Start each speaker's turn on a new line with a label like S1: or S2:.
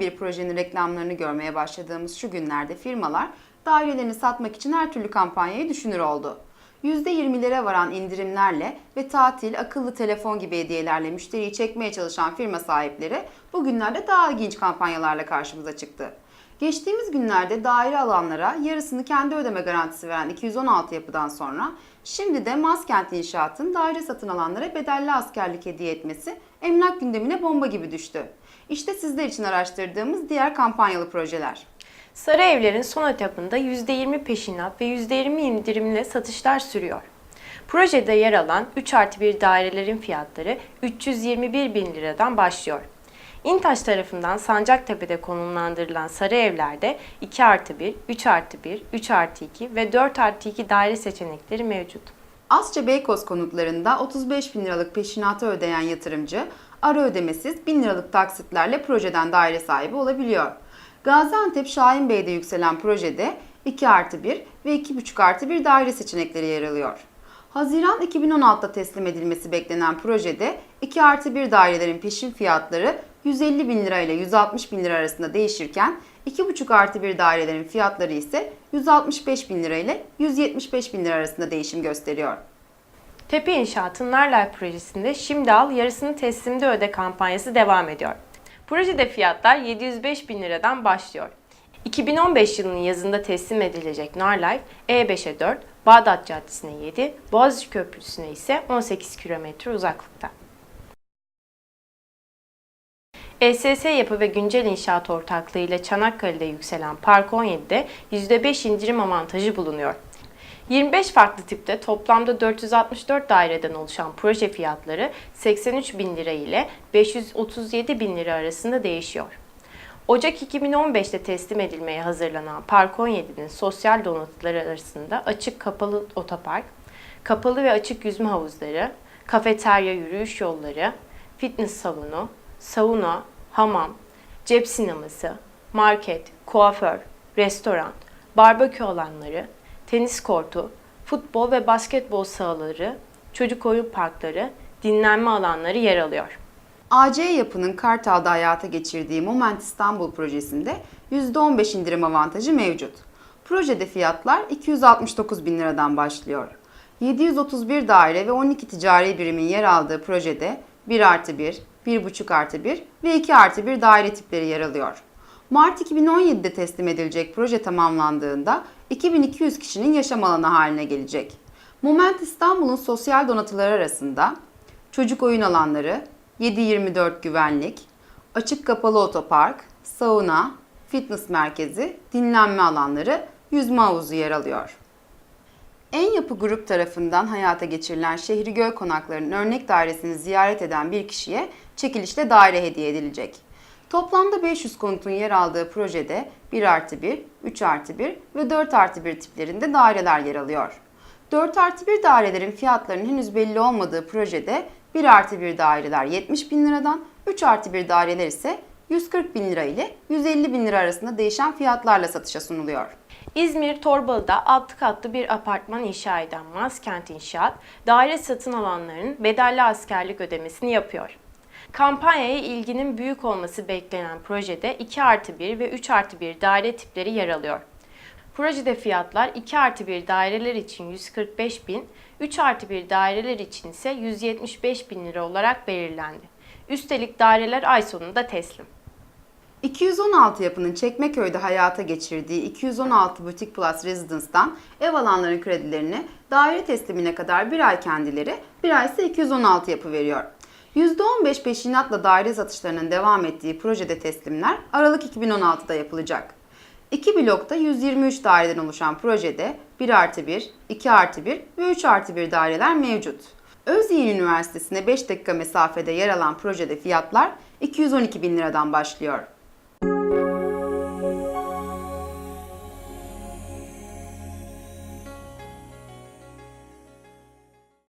S1: bir projenin reklamlarını görmeye başladığımız şu günlerde firmalar dairelerini satmak için her türlü kampanyayı düşünür oldu. %20'lere varan indirimlerle ve tatil, akıllı telefon gibi hediyelerle müşteriyi çekmeye çalışan firma sahipleri bugünlerde daha ilginç kampanyalarla karşımıza çıktı. Geçtiğimiz günlerde daire alanlara yarısını kendi ödeme garantisi veren 216 yapıdan sonra şimdi de Maskent İnşaat'ın daire satın alanlara bedelli askerlik hediye etmesi emlak gündemine bomba gibi düştü. İşte sizler için araştırdığımız diğer kampanyalı projeler.
S2: Sarı evlerin son etapında %20 peşinat ve %20 indirimle satışlar sürüyor. Projede yer alan 3 artı 1 dairelerin fiyatları 321 bin liradan başlıyor. İntaş tarafından Sancaktepe'de konumlandırılan sarı evlerde 2 artı 1, 3 artı 1, 3 artı 2 ve 4 artı 2 daire seçenekleri mevcut.
S1: Asça Beykoz konutlarında 35 bin liralık peşinatı ödeyen yatırımcı ara ödemesiz 1000 liralık taksitlerle projeden daire sahibi olabiliyor. Gaziantep Şahinbey'de yükselen projede 2 artı 1 ve 2,5 artı 1 daire seçenekleri yer alıyor. Haziran 2016'da teslim edilmesi beklenen projede 2 artı 1 dairelerin peşin fiyatları 150 bin lira ile 160 bin lira arasında değişirken 2,5 artı 1 dairelerin fiyatları ise 165 bin lira ile 175 bin lira arasında değişim gösteriyor.
S2: Tepe İnşaat'ın Narlife projesinde şimdi al yarısını teslimde öde kampanyası devam ediyor. Projede fiyatlar 705 bin liradan başlıyor. 2015 yılının yazında teslim edilecek Narlife E5'e 4, Bağdat Caddesi'ne 7, Boğaziçi Köprüsü'ne ise 18 kilometre uzaklıkta. ESS Yapı ve Güncel İnşaat ortaklığı ile Çanakkale'de yükselen Park 17'de %5 indirim avantajı bulunuyor. 25 farklı tipte toplamda 464 daireden oluşan proje fiyatları 83 bin lira ile 537 bin lira arasında değişiyor. Ocak 2015'te teslim edilmeye hazırlanan Park 17'nin sosyal donatıları arasında açık kapalı otopark, kapalı ve açık yüzme havuzları, kafeterya yürüyüş yolları, fitness salonu, sauna, hamam, cep sineması, market, kuaför, restoran, barbekü alanları, tenis kortu, futbol ve basketbol sahaları, çocuk oyun parkları, dinlenme alanları yer alıyor.
S1: AC Yapı'nın Kartal'da hayata geçirdiği Moment İstanbul projesinde %15 indirim avantajı mevcut. Projede fiyatlar 269 bin liradan başlıyor. 731 daire ve 12 ticari birimin yer aldığı projede 1 artı 1, 1,5 artı 1 ve 2 artı 1 daire tipleri yer alıyor. Mart 2017'de teslim edilecek proje tamamlandığında 2200 kişinin yaşam alanı haline gelecek. Moment İstanbul'un sosyal donatıları arasında çocuk oyun alanları, 7-24 güvenlik, açık kapalı otopark, sauna, fitness merkezi, dinlenme alanları, yüzme havuzu yer alıyor. En Yapı Grup tarafından hayata geçirilen Şehri Göl Konakları'nın örnek dairesini ziyaret eden bir kişiye çekilişle daire hediye edilecek. Toplamda 500 konutun yer aldığı projede 1 artı 1, 3 artı 1 ve 4 artı 1 tiplerinde daireler yer alıyor. 4 artı 1 dairelerin fiyatlarının henüz belli olmadığı projede 1 artı 1 daireler 70 bin liradan, 3 artı 1 daireler ise 140 bin lira ile 150 bin lira arasında değişen fiyatlarla satışa sunuluyor.
S2: İzmir Torbalı'da 6 katlı bir apartman inşa eden Maskent İnşaat, daire satın alanlarının bedelli askerlik ödemesini yapıyor. Kampanyaya ilginin büyük olması beklenen projede 2 artı 1 ve 3 artı 1 daire tipleri yer alıyor. Projede fiyatlar 2 artı 1 daireler için 145 bin, 3 artı 1 daireler için ise 175 bin lira olarak belirlendi. Üstelik daireler ay sonunda teslim.
S1: 216 yapının Çekmeköy'de hayata geçirdiği 216 Butik Plus Residence'dan ev alanların kredilerini daire teslimine kadar bir ay kendileri, bir ay ise 216 yapı veriyor. %15 peşinatla daire satışlarının devam ettiği projede teslimler Aralık 2016'da yapılacak. İki blokta 123 daireden oluşan projede 1 artı 1, 2 artı 1 ve 3 artı 1 daireler mevcut. Özyeğin Üniversitesi'ne 5 dakika mesafede yer alan projede fiyatlar 212 bin liradan başlıyor.